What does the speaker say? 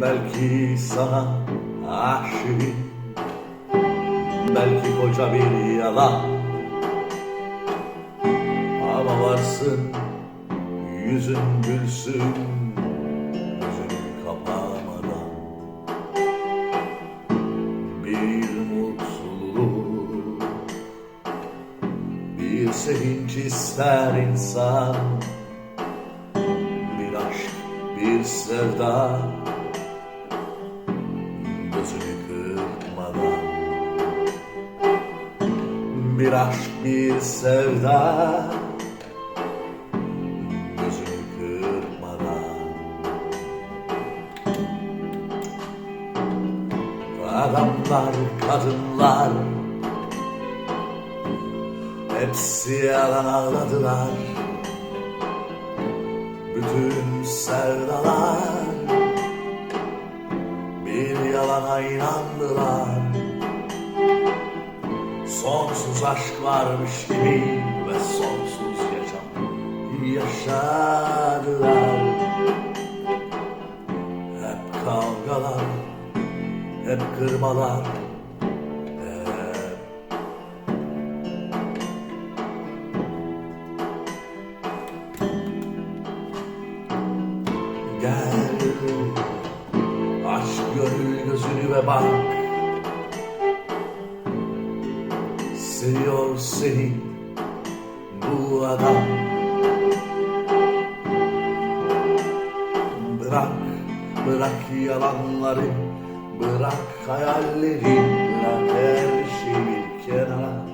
Belki sana aşığım. Belki koca bir yalan. Ama varsın Yüzün gülsün Gözünü kapamadan Bir mutluluk Bir sevinç ister insan. Bir aşk, bir sevda Gözünü kırpmadan. Bir aşk, bir sevda. Gözünü kırpmadan. Adamlar, kadınlar. Hepsi yalan ağladılar. Bütün sevdalar İnandılar Sonsuz aşk varmış gibi Ve sonsuz yaşam yaşadılar. Hep kavgalar Hep kırmalar Hep ve bak. Seviyor seni bu adam. Bırak, bırak yalanları Bırak hayalleri Bırak her şeyi bir kenara